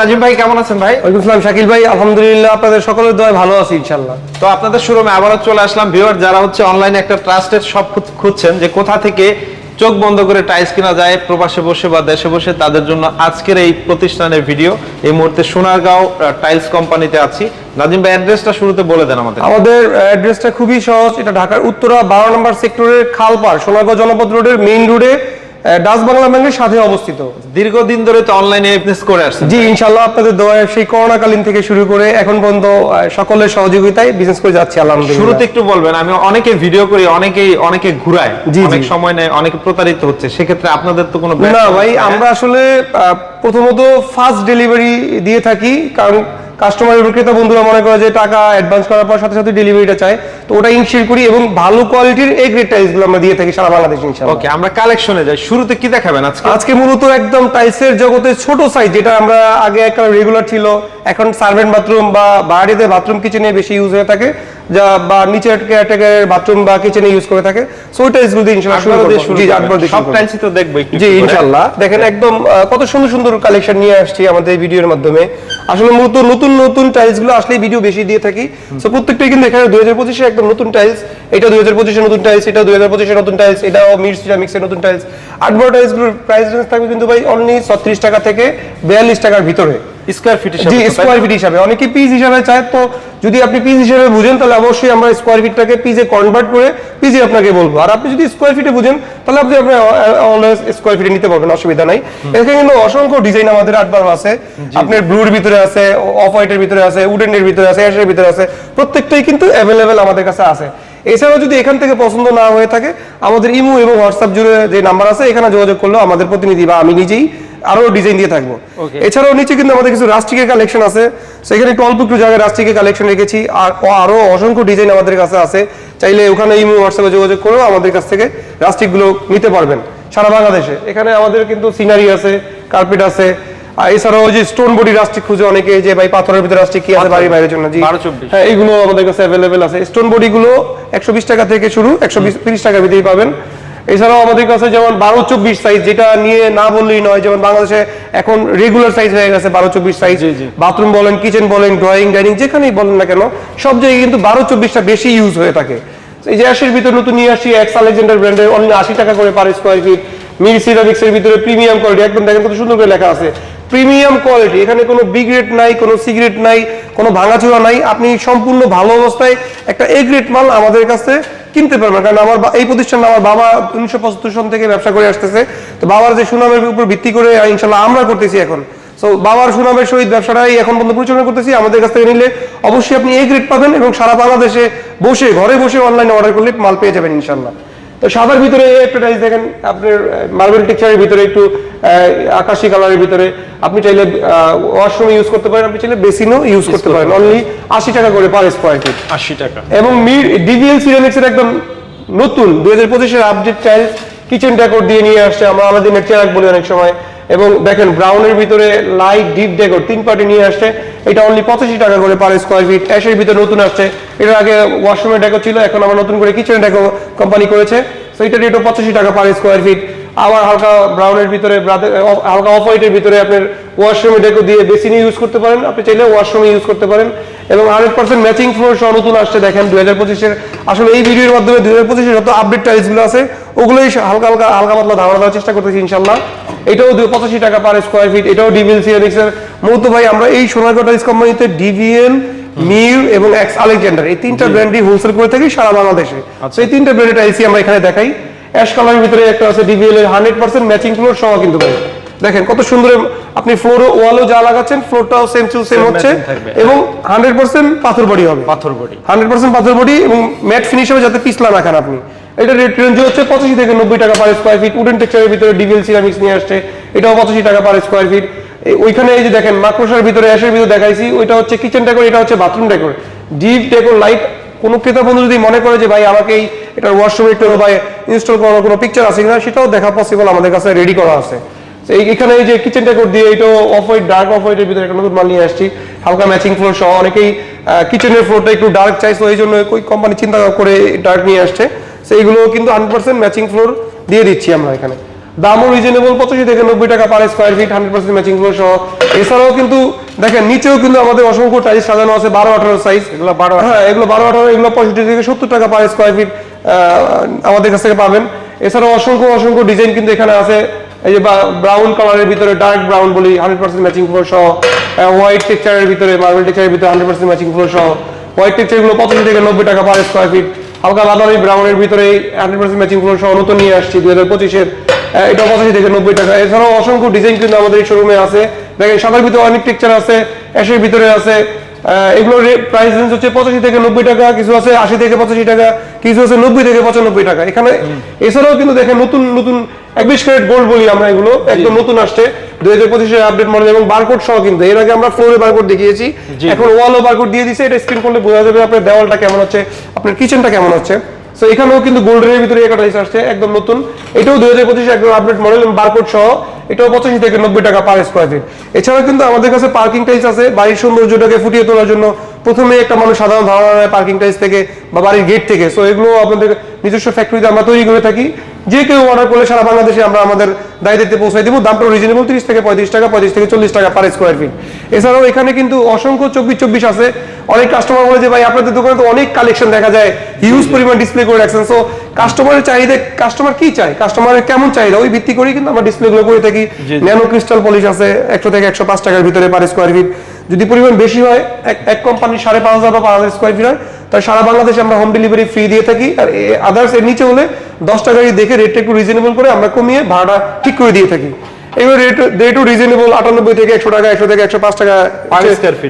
নাজিম ভাই কেমন আছেন ভাই? ওয়ালাইকুম আসসালাম। শাকিল ভাই আলহামদুলিল্লাহ আপনাদের সকলের ভালো আছি তো আপনাদের শোরুমে আবারও চলে আসলাম। ভিউয়ার যারা হচ্ছে অনলাইনে একটা ট্রাস্টেড শপ খুঁজছেন যে কোথা থেকে চোখ বন্ধ করে টাইলস কেনা যায় প্রবাসে বসে বা দেশে বসে তাদের জন্য আজকের এই প্রতিষ্ঠানের ভিডিও এই মুহূর্তে সোনারগাঁও টাইলস কোম্পানিতে আছি। নাজিম ভাই অ্যাড্রেসটা শুরুতে বলে দেন আমাদের। আমাদের অ্যাড্রেসটা খুবই সহজ। এটা ঢাকার উত্তরা বারো নম্বর সেক্টরের খালপাড় সোনারগাঁও জনপদ রোডের মেইন রোডে ডাস বাংলা ব্যাংকের সাথে অবস্থিত। দীর্ঘদিন ধরে তো অনলাইনে বিজনেস করে আসছেন। জি ইনশাল্লাহ আপনাদের দোয়ায় সেই করোনাকালীন থেকে শুরু করে এখন পর্যন্ত সকলের সহযোগিতায় বিজনেস করে যাচ্ছি আলহামদুলিল্লাহ। শুরুতে একটু বলবেন আমি অনেকে ভিডিও করি অনেকেই অনেকে ঘুরায়। অনেক। সময় নেয় অনেকে প্রতারিত হচ্ছে সেক্ষেত্রে আপনাদের তো কোনো না ভাই আমরা আসলে প্রথমত ফার্স্ট ডেলিভারি দিয়ে থাকি কারণ কাস্টমার বিক্রেতা বন্ধুরা মনে করে যে টাকা অ্যাডভান্স করার পর সাথে সাথে ডেলিভারিটা চায় তো ওটা ইনশিওর করি এবং ভালো কোয়ালিটির এ গ্রেড টাইলসগুলো আমরা দিয়ে থাকি সারা বাংলাদেশ ইনশাআল্লাহ। ওকে আমরা কালেকশনে যাই। শুরুতে কি দেখাবেন আজকে? আজকে মূলত একদম টাইলসের জগতে ছোট সাইজ যেটা আমরা আগে একটা রেগুলার ছিল এখন সার্ভেন্ট বাথরুম বা বাড়িতে বাথরুম কিচেনে বেশি ইউজ হয়ে থাকে। যা বা নিচের কেয়ারটেকারের বাথরুম বা কিচেনে ইউজ করে থাকে। সো ওই টাইলসগুলো ইনশাআল্লাহ শুরু করব। জি আটবার দিয়ে সব টাইলসই তো দেখব জি। ইনশাল্লাহ। দেখেন একদম কত সুন্দর সুন্দর কালেকশন নিয়ে আসছি আমাদের ভিডিওর মাধ্যমে। আসলে মূলত নতুন নতুন টাইলসগুলো আসলে ভিডিও বেশি দিয়ে থাকি। প্রত্যেকটাই কিন্তু এখানে একদম নতুন টাইলস এটা দুই হাজার পঁচিশে নতুন টাইলস এটা নতুন টাইলস এটাও মিক্স মিক্সের নতুন টাইলস আট বড় টাইলসগুলোর প্রাইস রেঞ্জ থাকবে কিন্তু ভাই অনলি ছত্রিশ টাকা থেকে বিয়াল্লিশ টাকার ভিতরে। স্কয়ার ফিট জি স্কোয়ার ফিট হিসাবে। অনেকে পিস হিসাবে চায় তো যদি আপনি পিস হিসাবে বুঝেন তাহলে অবশ্যই আমরা স্কোয়ার ফিটটাকে পিসে কনভার্ট করে পিসে আপনাকে বলব। আর আপনি যদি স্কোয়ার ফিটে বুঝেন তাহলে আপনি আপনি অলওয়েজ স্কোয়ার ফিটে নিতে পারবেন অসুবিধা নাই। এখানে কিন্তু অসংখ্য ডিজাইন আমাদের আটবার আছে। আপনার ব্লুর ভিতরে আছে অফ হোয়াইটের ভিতরে আছে উডেনের ভিতরে আছে অ্যাশের ভিতরে আছে প্রত্যেকটাই কিন্তু অ্যাভেলেবেল আমাদের কাছে আছে। এছাড়াও যদি এখান থেকে পছন্দ না হয়ে থাকে আমাদের ইমো এবং হোয়াটসঅ্যাপ জুড়ে যে নাম্বার আছে এখানে যোগাযোগ করলেও আমাদের প্রতিনিধি বা আমি নিজেই আরও ডিজাইন দিয়ে থাকব। এছাড়াও নিচে কিন্তু আমাদের কিছু রাস্টিকের কালেকশন আছে। সেখানে একটু অল্প একটু জায়গায় রাস্টিকের কালেকশন রেখেছি। আর আরও অসংখ্য ডিজাইন আমাদের কাছে আছে। চাইলে ওখানে ইমো হোয়াটসঅ্যাপে যোগাযোগ করেও আমাদের কাছ থেকে রাস্টিকগুলো নিতে পারবেন সারা বাংলাদেশে। এখানে আমাদের কিন্তু সিনারি আছে কার্পেট আছে। আর এছাড়াও যে স্টোন বডি রাস্টিক খুঁজে অনেকে যে ভাই পাথরের ভিতরে রাস্টিক কি আছে বাড়ি বাইরের জন্য? জি। 12-24 হ্যাঁ এইগুলো আমাদের কাছে অ্যাভেলেবেল আছে। স্টোন বডি গুলো একশো বিশ টাকা থেকে শুরু একশো তিরিশ টাকার ভিতরেই পাবেন। এছাড়াও আমাদের কাছে যেমন বারো চব্বিশ সাইজ যেটা নিয়ে না বললেই নয় যেমন বাংলাদেশে এখন রেগুলার সাইজ হয়ে গেছে বারো চব্বিশ সাইজ। বাথরুম বলেন কিচেন বলেন ড্রয়িং ডাইনিং যেখানেই বলেন না কেন সব জায়গায় কিন্তু বারো চব্বিশটা বেশি ইউজ হয়ে থাকে। এই যে অ্যাশের ভিতরে নতুন নিয়ে আসছি এক্স আলেকজান্ডার ব্র্যান্ডের অন্য আশি টাকা করে পার স্কোয়ার ফিট মির সিরামিক্সের ভিতরে প্রিমিয়াম কোয়ালিটি একদম দেখেন কত সুন্দর করে লেখা আছে। প্রিমিয়াম কোয়ালিটি এখানে কোনো বিগ রেট নাই কোনো সিগারেট নাই কোনো ভাঙাচোরা নাই। আপনি সম্পূর্ণ ভালো অবস্থায় একটা এ গ্রেড মাল আমাদের কাছে কিনতে পারবেন কারণ আমার এই প্রতিষ্ঠান আমার বাবা উনিশশো পঁচাত্তর সন থেকে ব্যবসা করে আসতেছে। তো বাবার যে সুনামের উপর ভিত্তি করে ইনশাল্লাহ আমরা করতেছি এখন। তো বাবার সুনামের সহিত ব্যবসাটাই এখন পর্যন্ত পরিচালনা করতেছি। আমাদের কাছ থেকে নিলে অবশ্যই আপনি এই গ্রেড পাবেন এবং সারা বাংলাদেশে বসে, ঘরে বসে অনলাইনে অর্ডার করলে মাল পেয়ে যাবেন ইনশাল্লাহ। তো সাদার ভিতরে একটা টাইলস দেখেন আপনার মার্বেল টেক্সচারের ভিতরে একটু আকাশি কালারের ভিতরে আপনি চাইলে ওয়াশরুম ইউজ করতে পারেন আপনি চাইলে বেসিনও ইউজ করতে পারেন। অনলি আশি টাকা করে পার স্কোয়ার ফিট আশি টাকা। এবং মির ডিভিএল সিরিয়ালিক্সের একদম নতুন দুই হাজার পঁচিশের আপডেট টাইলস কিচেন ডেকোর দিয়ে নিয়ে আসছে। আমরা আলাদিনের চেরাক বলি অনেক সময়। এবং দেখেন ব্রাউনের ভিতরে লাইট ডিপ ডেকোর তিন পার্টি নিয়ে আসছে। এটা অনলি পঁচাশি টাকা করে পার স্কোয়ার ফিট অ্যাশের ভিতরে নতুন আসছে। এটার আগে ওয়াশরুমের ডেকো ছিল, এখন আমরা নতুন করে কিচেন ডেকো কোম্পানি করেছে। তো এটা রেটও পঁচাশি টাকা পার স্কোয়ার ফিট আবার হালকা ব্রাউনের ভিতরে হালকা অফ হোয়াইটের ভিতরে আপনার ওয়াশরুমে ডেকো দিয়ে বেসিনে ইউজ করতে পারেন। আপনি চাইলে ওয়াশরুমে ইউজ করতে পারেন। এবং হান্ড্রেড পার্সেন্ট ম্যাচিং ফ্লোর সহ নতুন আসছে দেখেন দুই হাজার পঁচিশের। আসলে এই ভিডিওর মাধ্যমে দুই হাজার পঁচিশের যত আপডেট টাইলসগুলো আছে ওগুলোই হালকা হালকা হালকা পাতলা ধারণা দেওয়ার চেষ্টা করতেছি ইনশাল্লাহ এটাও পঁচাশি টাকা পার স্কোয়ার ফিট এটাও ডিভিএল সিরামিক্সের মূলত ভাই আমরা এই সোনারগাঁও টাইলস কোম্পানিতে ডিভিএল মিউ এবং এক্স আলেকজান্ডার এই তিনটা ব্র্যান্ডই হোলসেল করে থাকি সারা বাংলাদেশে। এই তিনটা ব্র্যান্ডের টাইলসই আমরা এখানে দেখাই। অ্যাশ কালারের ভিতরে একটা আছে ডিভিএল এর হান্ড্রেড পার্সেন্ট ম্যাচিং ফ্লোর সহ কিন্তু ভাই। দেখেন কত সুন্দর আপনি ফ্লোর ওয়ালও যা লাগাচ্ছেন ফ্লোরটাও সেম টু সেম হচ্ছে এবং হান্ড্রেড পার্সেন্ট পাথর বডি হবে। পাথর বডি হান্ড্রেড পার্সেন্ট পাথর বডি এবং ম্যাট ফিনিশ হবে যাতে পিছলা না খান আপনি। এটা রেট রেঞ্জ হচ্ছে পঁচাশি থেকে নব্বই টাকা পার স্কোয়ার ফিট উডেন টেক্সচারের ভিতরে ডিভিএল সিরামিক্স নিয়ে আসছে এটাও পঁচাশি টাকা পার স্কোয়ার ফিট ওইখানে এই যে দেখেন মাকড়সার ভিতরে অ্যাশের ভিতরে দেখাইছি ওইটা হচ্ছে কিচেন ডেকোর এটা হচ্ছে bathroom decor deep decor light কোনো ক্রেতা বন্ধু যদি মনে করে যে ভাই আমাকে এই এটার ওয়াশরুমে একটু বা ইনস্টল করার কোনো পিকচার আছে কিনা সেটাও দেখা পসিবল আমাদের কাছে রেডি করা আছে। তো এই- এখানে এই যে কিচেন ডেকোর দিয়ে এটা অফ হোয়াইট ডার্ক অফ হোয়াইটের ভিতরে একটা নতুন মাল নিয়ে আসছি। হালকা ম্যাচিং ফ্লোর সহ অনেকেই কিচেনের ফ্লোরটা একটু ডার্ক চাইছে এই জন্য ওই কোম্পানি চিন্তা করে ডার্ক নিয়ে আসছে। সেইগুলো কিন্তু হান্ড্রেড পার্সেন্ট ম্যাচিং ফ্লোর দিয়ে দিচ্ছি আমরা এখানে। দামও রিজনেবল পঁচাশি থেকে নব্বই টাকা per square feet hundred percent matching floor সহ। এছাড়াও কিন্তু দেখেন নিচেও কিন্তু আমাদের অসংখ্য টাইলস সাজানো আছে বারো আঠারো সাইজ এগুলো 12 হ্যাঁ এগুলো বারো আঠারো এগুলো পঁয়ষট্টি থেকে সত্তর টাকা পার স্কোয়ার ফিট আমাদের কাছ থেকে পাবেন। এছাড়াও অসংখ্য অসংখ্য ডিজাইন কিন্তু এখানে আছে। এই যে ব্রাউন কালারের ভিতরে ডার্ক ব্রাউন বলি হান্ড্রেড পার্সেন্ট ম্যাচিং ফ্লোর সহ হোয়াইট টেক্সচারের ভিতরে মার্বেল টেক্সচারের ভিতরে হান্ড্রেড পার্সেন্ট ম্যাচিং ফ্লোর সহ। হোয়াইট টেক্সচারগুলো পঁচাশি থেকে নব্বই টাকা পার স্কোয়ার ফিট হালকা বাদামি ব্রাউনের ভিতরে হান্ড্রেড পার্সেন্ট ম্যাচিং ফ্লোর সহ নতুন নিয়ে আসছি দুই হাজার পঁচিশের। এটা পঁচাশি থেকে নব্বই টাকা। এছাড়াও অসংখ্য ডিজাইন কিন্তু আমাদের এই শোরুমে আছে। দেখেন সাদার ভিতরে অনেক টেক্সচার আছে অ্যাশের ভিতরে আছে। এগুলোর প্রাইস রেঞ্জ হচ্ছে পঁচাশি থেকে নব্বই টাকা কিছু আছে আশি থেকে পঁচাশি টাকা কিছু আছে নব্বই থেকে পঁচানব্বই টাকা। এখানে এছাড়াও কিন্তু দেখেন নতুন নতুন একবিশ ক্যারেট গোল্ড বলি আমরা এগুলো। একদম নতুন আসছে। দুই হাজার পঁচিশের আপডেট মডেল এবং বারকোড সহ কিন্তু। এর আগে আমরা ফ্লোরে বারকোড দেখিয়েছি। এখন ওয়ালও বারকোড দিয়ে দিছে। এটা স্ক্রিন করলে বোঝা যাবে আপনার দেওয়ালটা কেমন হচ্ছে আপনার কিচেনটা কেমন হচ্ছে। সো এখানেও কিন্তু গোল্ডের ভিতরে একটা আসছে একদম নতুন। এটাও দুই হাজার পঁচিশে একদম আপডেট মডেল এবং বারকোড সহ। এটাও পঁচাশি থেকে নব্বই টাকা পার স্কোয়ার ফিট এছাড়াও কিন্তু আমাদের কাছে পার্কিং টাইস আছে। বাড়ির সৌন্দর্যটাকে ফুটিয়ে তোলার জন্য প্রথমে একটা মানুষ সাধারণ ধারণা নেয় পার্কিং টাইস থেকে বা বাড়ির গেট থেকে। সো এগুলো আপনাদের নিজস্ব ফ্যাক্টরিতে আমরা তৈরি করে থাকি। যে কেউ অর্ডার করলে সারা বাংলাদেশে আমরা আমাদের দায়িত্বে পৌঁছাই দেবো। দামটা রিজনেবল তিরিশ থেকে পঁয়ত্রিশ টাকা পঁয়ত্রিশ থেকে চল্লিশ টাকা পার স্কোয়ার ফিট এছাড়াও এখানে কিন্তু অসংখ্য চব্বিশ চব্বিশ আছে। অনেক কাস্টমার বলে যে ভাই আপনাদের দোকানে তো অনেক কালেকশন দেখা যায়। হিউজ পরিমাণ ডিসপ্লে করে রাখছেন। সো কাস্টমারের চাহিদা কাস্টমার কি চায়? কাস্টমারের কেমন চাহিদা? ওই ভিত্তি করেই কিন্তু আমরা ডিসপ্লে গুলো করে থাকি। ন্যানো ক্রিস্টাল পলিশ আছে একশো থেকে একশো পাঁচ টাকার ভিতরে পার স্কোয়ার ফিট যদি পরিমাণ বেশি হয় এক এক কোম্পানি সাড়ে পাঁচ হাজার বা পাঁচ হাজার স্কোয়ার ফিট হয় তাহলে সারা বাংলাদেশে আমরা হোম ডেলিভারি ফ্রি দিয়ে থাকি। আর আদার্স এর নিচে হলে দশ টাকারই দেখে রেটটা একটু রিজনেবল করে আমরা কমিয়ে ভাড়াটা ঠিক করে দিয়ে থাকি। এবার রেট রেটও রিজনেবল আটানব্বই থেকে একশো টাকা একশো থেকে একশো পাঁচ টাকা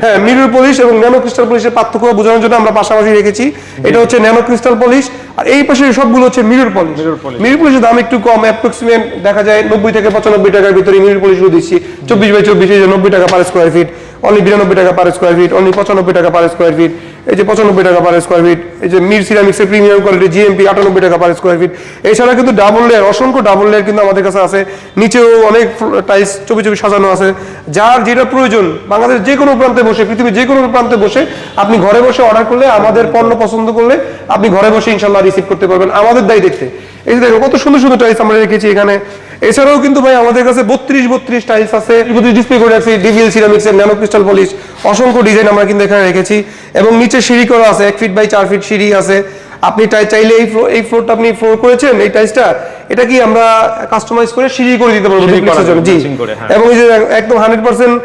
হ্যাঁ মিরর পলিশ এবং ন্যানো ক্রিস্টাল পলিশের পার্থক্য বোঝানোর জন্য আমরা পাশাপাশি রেখেছি। এটা হচ্ছে ন্যানো ক্রিস্টাল পলিশ আর এই পাশে সবগুলো হচ্ছে মিরর পলিশ। মিরর পলিশের দাম একটু কম অ্যাপ্রক্সিমেট দেখা যায় নব্বই থেকে পঁচানব্বই টাকার ভিতরে মিরর পলিশগুলো দিচ্ছি। চব্বিশ বাই চব্বিশ নব্বই টাকা পার স্কোয়ার ফিট অনলি বিরানব্বই টাকা পার স্কোয়ার ফিট অনলি পঁচানব্বই টাকা পার স্কোয়ার ফিট এই যে পঁচানব্বই টাকা পার স্কোয়ার ফিট এই যে মির সিরামিক্সের প্রিমিয়াম কোয়ালিটি জিএমপি আটানব্বই টাকা পার স্কোয়ার ফিট এছাড়া কিন্তু ডাবল লেয়ার অসংখ্য ডাবল লেয়ার কিন্তু আমাদের কাছে আছে। নিচেও অনেক টাইলস চবি চবি সাজানো আছে। যার যেটা প্রয়োজন বাংলাদেশ যে কোনো প্রান্তে বসে, পৃথিবীর যে কোনো প্রান্তে বসে আপনি ঘরে বসে অর্ডার করলে, আমাদের পণ্য পছন্দ করলে আপনি ঘরে বসে ইনশাল্লাহ রিসিভ করতে পারবেন। আমাদের দায়ী দেখতে। এই যে দেখো, কত সুন্দর সুন্দর টাইলস আমরা রেখেছি এখানে। এছাড়াও কিন্তু ভাই আমাদের কাছে বত্রিশ বত্রিশ টাইলস আছে। ডিসপ্লে করে রাখছি ডিভিএল সিরামিক্স এর ন্যানো ক্রিস্টাল পলিশ অসংখ্য ডিজাইন আমরা কিন্তু এখানে রেখেছি। এবং নিচে সিঁড়ি করা আছে, এক ফিট বাই চার ফিট সিঁড়ি আছে। আপনি চাইলে এই এই ফ্লোরটা আপনি ফ্লোর করেছেন? এই টাইলসটা এটা কি আমরা কাস্টমাইজ করে সিঁড়ি করে দিতে পারব জি। হ্যাঁ। এবং এই যে একদম hundred percent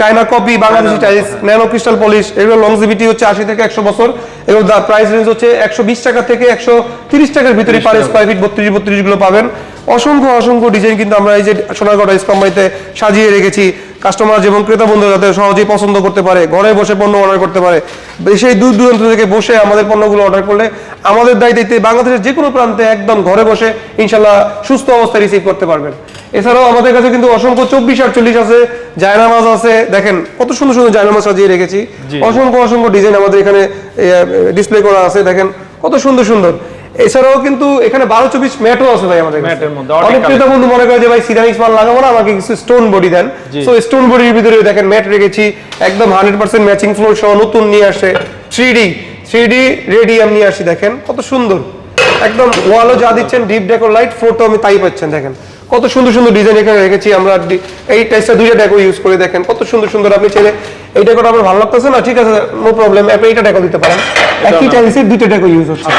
China copy Bangladeshi tiles nano crystal polish এগুলো লংজিভিটি হচ্ছে আশি থেকে একশো বছর। এবং প্রাইস রেঞ্জ হচ্ছে একশো বিশ টাকা থেকে একশো তিরিশ টাকার ভিতরে পার স্কোয়ার ফিট বত্রিশ বত্রিশগুলো পাবেন। অসংখ্য অসংখ্য ডিজাইন কিন্তু আমরা এই যে সোনারগড়া ইসলামবাড়িতে সাজিয়ে রেখেছি। কাস্টমার এবং ক্রেতা বন্ধু যাতে সহজেই পছন্দ করতে পারে ঘরে বসে পণ্য অর্ডার করতে পারে সেই দূর দূরান্ত থেকে বসে আমাদের পণ্যগুলো অর্ডার করলে আমাদের দায়িত্বে বাংলাদেশের যে কোনো প্রান্তে একদম ঘরে বসে ইনশাল্লাহ সুস্থ অবস্থায় রিসিভ করতে পারবেন। এছাড়াও আমাদের কাছে কিন্তু অসংখ্য চব্বিশ আটচল্লিশ আছে জায়নামাজ আছে দেখেন কত সুন্দর সুন্দর জায়নামাজ সাজিয়ে রেখেছি। অসংখ্য অসংখ্য ডিজাইন আমাদের এখানে ডিসপ্লে করা আছে দেখেন কত সুন্দর সুন্দর। এছাড়াও কিন্তু এখানে বারো চব্বিশ ম্যাটও আছে ভাই আমাদের অনেক ক্রেতা বন্ধু মনে করে যে ভাই সিরামিক্স মাল লাগাবো না আমাকে কিছু স্টোন বডি দেন। সো স্টোন বডির ভিতরে দেখেন ম্যাট রেখেছি একদম হান্ড্রেড পার্সেন্ট ম্যাচিং ফ্লোর সহ নতুন নিয়ে আসে। Three D three D ready আমি নিয়ে আসি দেখেন কত সুন্দর। একদম ওয়ালও যা দিচ্ছেন ডিপ ডেকোর লাইট ফ্লোরটাও আমি তাই পাচ্ছেন দেখেন। কত সুন্দর সুন্দর ডিজাইন এখানে রেখেছি আমরা। এই টাইসটা দুইটা ডেকো ইউজ করে দেখেন কত সুন্দর সুন্দর। আপনি চাইলে এই ডেকোটা আপনার ভালো লাগতেছে না ঠিক আছে নো প্রবলেম আপনি এইটা ডেকো দিতে পারেন। একই টাইলসের দুইটা ডেকো ইউজ হচ্ছে।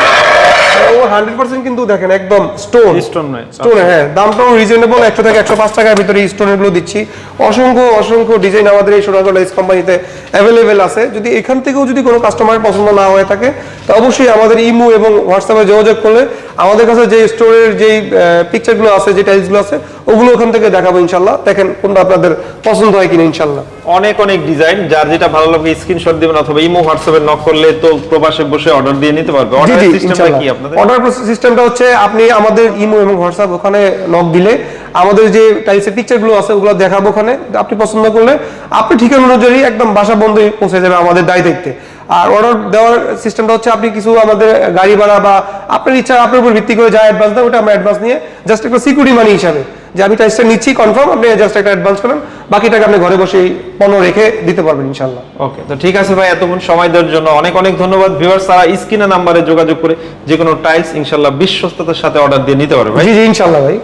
ও হান্ড্রেড পার্সেন্ট কিন্তু দেখেন একদম স্টোন Stone নয়। স্টোন হ্যাঁ দামটাও রিজনেবল একশো থেকে একশো পাঁচ টাকার ভিতরে স্টোনেরগুলো দিচ্ছি। অসংখ্য অসংখ্য ডিজাইন আমাদের এই লাইস কোম্পানিতে অ্যাভেলেবেল আছে। যদি এখান থেকেও যদি কোনো কাস্টমার পছন্দ না হয়ে থাকে তো অবশ্যই আমাদের ইমো এবং হোয়াটসঅ্যাপে যোগাযোগ করলে আমাদের কাছে যে স্টোরের যেই পিকচারগুলো আছে যে টাইলসগুলো আছে ওগুলো ওখান থেকে দেখাবো ইনশাল্লাহ। দেখেন কোনটা আপনাদের পছন্দ হয় কিনা ইনশাল্লাহ। অনেক অনেক ডিজাইন যার যেটা ভালো লাগে স্ক্রিনশট দিবেন অথবা ইমো হোয়াটসঅ্যাপে নক করলে তো প্রবাসে বসে অর্ডার দিয়ে নিতে পারবে। অর্ডার সিস্টেমটা কি আপনাদের? অর্ডার সিস্টেমটা হচ্ছে আপনি আমাদের ইমো এবং হোয়াটসঅ্যাপ ওখানে নক দিলে আমাদের যে টাইলসের পিকচারগুলো আছে ওগুলো দেখাবো ওখানে। আপনি পছন্দ করলে আপনি ঠিকানা অনুযায়ী একদম বাসা বন্ধই পৌঁছে যাবে আমাদের দায় দেখতে আর অর্ডার দেওয়ার সিস্টেমটা হচ্ছে আপনি কিছু আমাদের গাড়ি ভাড়া বা আপনার ইচ্ছা আপনার উপর ভিত্তি করে যা অ্যাডভান্স দেন ওটা আমরা অ্যাডভান্স নিয়ে জাস্ট একটা সিকিউরিটি মানি হিসাবে যে আমি টাইসটা নিচ্ছি কনফার্ম আপনি জাস্ট একটা অ্যাডভান্স করেন বাকি টাকা আপনি ঘরে বসেই পণ্য রেখে দিতে পারবেন ইনশাল্লাহ ওকে তো ঠিক আছে ভাই এতক্ষণ সময় দেওয়ার জন্য অনেক অনেক ধন্যবাদ। ভিউয়ার্স তারা স্ক্রিনে নাম্বারে যোগাযোগ করে যে কোনো টাইলস ইনশাল্লাহ বিশ্বস্ততার সাথে অর্ডার দিয়ে নিতে পারবে ভাই। জি জি ইনশাল্লাহ ভাই।